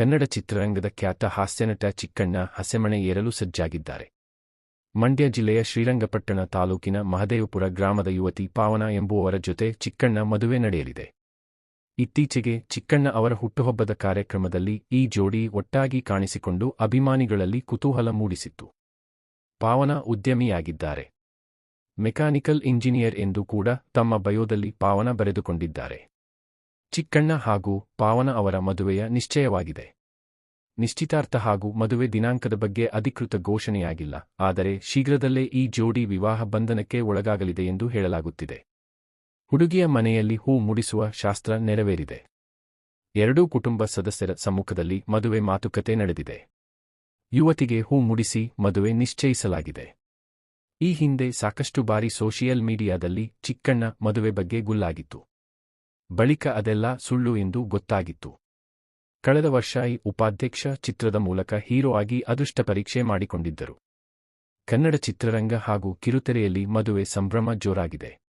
ಕನ್ನಡ ಚಿತ್ರರಂಗದ ಖ್ಯಾತ ಹಾಸ್ಯನಟ ಚಿಕ್ಕಣ್ಣ ಹಸೆಮಣೆ ಏರಲು ಸಜ್ಜಾಗಿದ್ದಾರೆ. ಮಂಡ್ಯ ಜಿಲ್ಲೆಯ ಶ್ರೀರಂಗಪಟ್ಟಣ ತಾಲೂಕಿನ ಮಹದೇವಪುರ ಗ್ರಾಮದ ಯುವತಿ ಪಾವನ ಎಂಬುವವರ ಜೊತೆ ಚಿಕ್ಕಣ್ಣ ಮದುವೆ ನಡೆಯಲಿದೆ. ಇತ್ತೀಚೆಗೆ ಚಿಕ್ಕಣ್ಣ ಅವರ ಹುಟ್ಟುಹಬ್ಬದ ಕಾರ್ಯಕ್ರಮದಲ್ಲಿ ಈ ಜೋಡಿ ಒಟ್ಟಾಗಿ ಕಾಣಿಸಿಕೊಂಡು ಅಭಿಮಾನಿಗಳಲ್ಲಿ ಕುತೂಹಲ ಮೂಡಿಸಿತ್ತು. ಪಾವನ ಉದ್ಯಮಿಯಾಗಿದ್ದಾರೆ. ಮೆಕ್ಯಾನಿಕಲ್ ಇಂಜಿನಿಯರ್ ಎಂದು ಕೂಡ ತಮ್ಮ ಬಯೋದಲ್ಲಿ ಪಾವನ ಬರೆದುಕೊಂಡಿದ್ದಾರೆ. ಚಿಕ್ಕಣ್ಣ ಹಾಗೂ ಪಾವನ ಅವರ ಮದುವೆಯ ನಿಶ್ಚಯವಾಗಿದೆ. ನಿಶ್ಚಿತಾರ್ಥ ಹಾಗೂ ಮದುವೆ ದಿನಾಂಕದ ಬಗ್ಗೆ ಅಧಿಕೃತ ಘೋಷಣೆಯಾಗಿಲ್ಲ, ಆದರೆ ಶೀಘ್ರದಲ್ಲೇ ಈ ಜೋಡಿ ವಿವಾಹ ಬಂಧನಕ್ಕೆ ಒಳಗಾಗಲಿದೆ ಎಂದು ಹೇಳಲಾಗುತ್ತಿದೆ. ಹುಡುಗಿಯ ಮನೆಯಲ್ಲಿ ಹೂ ಮುಡಿಸುವ ಶಾಸ್ತ್ರ ನೆರವೇರಿದೆ. ಎರಡೂ ಕುಟುಂಬ ಸದಸ್ಯರ ಸಮ್ಮುಖದಲ್ಲಿ ಮದುವೆ ಮಾತುಕತೆ ನಡೆದಿದೆ. ಯುವತಿಗೆ ಹೂ ಮುಡಿಸಿ ಮದುವೆ ನಿಶ್ಚಯಿಸಲಾಗಿದೆ. ಈ ಹಿಂದೆ ಸಾಕಷ್ಟು ಬಾರಿ ಸೋಷಿಯಲ್ ಮೀಡಿಯಾದಲ್ಲಿ ಚಿಕ್ಕಣ್ಣ ಮದುವೆ ಬಗ್ಗೆ ಗುಲ್ಲಾಗಿತ್ತು. ಬಳಿಕ ಅದೆಲ್ಲ ಸುಳ್ಳು ಎಂದು ಗೊತ್ತಾಗಿತ್ತು. ಕಳೆದ ವರ್ಷ ಈ ಉಪಾಧ್ಯಕ್ಷ ಚಿತ್ರದ ಮೂಲಕ ಹೀರೋ ಆಗಿ ಅದೃಷ್ಟ ಪರೀಕ್ಷೆ ಮಾಡಿಕೊಂಡಿದ್ದರು. ಕನ್ನಡ ಚಿತ್ರರಂಗ ಹಾಗೂ ಕಿರುತೆರೆಯಲ್ಲಿ ಮದುವೆ ಸಂಭ್ರಮ ಜೋರಾಗಿದೆ.